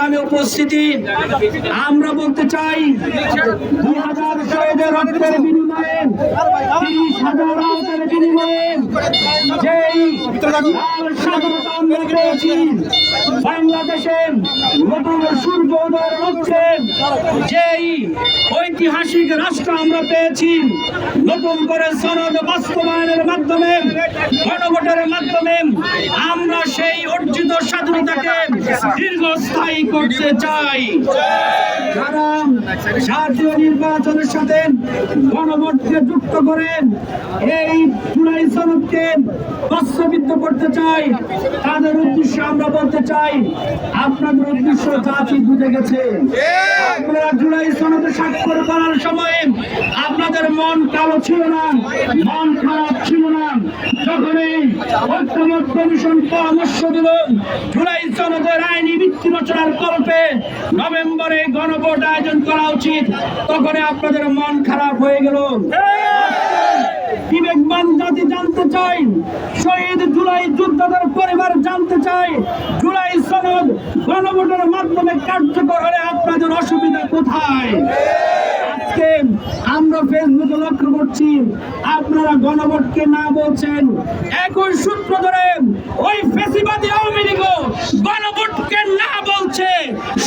সংগ্রামে উপস্থিতি। আমরা বলতে চাই দুই হাজার শহীদের রক্তের বিনিময়ে তিরিশ হাজার আহতের বিনিময়ে যেই স্বাধীনতা আমরা পেয়েছি বাংলাদেশের নতুন সূর্য উদয় হচ্ছে যেই ঐতিহাসিক রাষ্ট্র আমরা পেয়েছি, নতুন করে সনদ বাস্তবায়নের মাধ্যমে, গণভোটের মাধ্যমে আমরা সেই অর্জিত স্বাধীনতাকে দীর্ঘস্থায়ী করতে চাই। যারা জাতীয় নির্বাচনের সাথে গণভোটকে যুক্ত করেন এই জুলাই সনদকে বাস্তবিত করতে চাই, তাদের উদ্দেশ্যে আমরা বলতে চাই, আপনাদের উদ্দেশ্য জাতি বুঝে গেছে। আপনারা জুলাই সনদে স্বাক্ষর করার সময় আপনাদের মন কালো ছিল না, মন খারাপ ছিল না। যখন ঐক্যমত কমিশন পরামর্শ দিল, জুলাই সনদের আইনি ভিত্তি রচনার কল্পে নভেম্বরে গণভোট আয়োজন করা উচিত তখন আপনাদের মন খারাপ হয়ে গেল। বিবেকবান জাতি জানতে চাই, শহীদ জুলাই যোদ্ধাদের পরিবার জানতে চাই, জুলাই সনদ গণভোটের মাধ্যমে কার্যকর হলে আপনাদের অসুবিধা কোথায়? আজকে আমরা ফেসবুকে লক্ষ্য করছি, আপনারা গণভোটকে না বলছেন একই সূত্র ধরে ওই ফেসিবাদী লীগও গণভোটকে না বলছে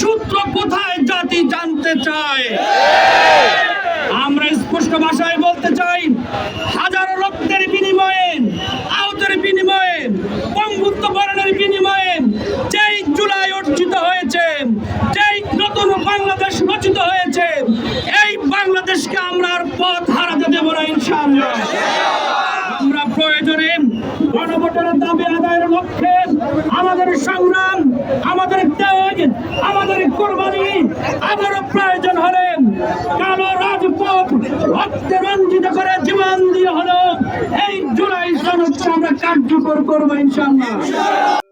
সূত্র কোথায় জাতি জানতে চায়? আমরা স্পষ্ট ভাষায় বলতে চাই, হাজারো রক্তের বিনিময়ে, আহতের বিনিময়ে, বঙ্গুত্ব বরণের বিনিময়ে যেই জুলাই অর্জিত হয়েছে, যেই নতুন বাংলাদেশ রচিত হয়েছে, এই বাংলাদেশকে আমরা আর পথ হারাতে দেব না ইনশাআল্লাহ। আমরা প্রয়োজনে গণভোটের দাবি আদায়ের লক্ষ্যে আমাদের সংগ্রাম আমাদের ত্যাগ, আমাদের কোরবানি আবারও প্রয়োজন হলে কালো রাজপথ রক্তে রঞ্জিত করে জীবন দিয়ে হলো। এই জুলাই সনদকে আমরা কার্যকর করব ইনশাআল্লাহ।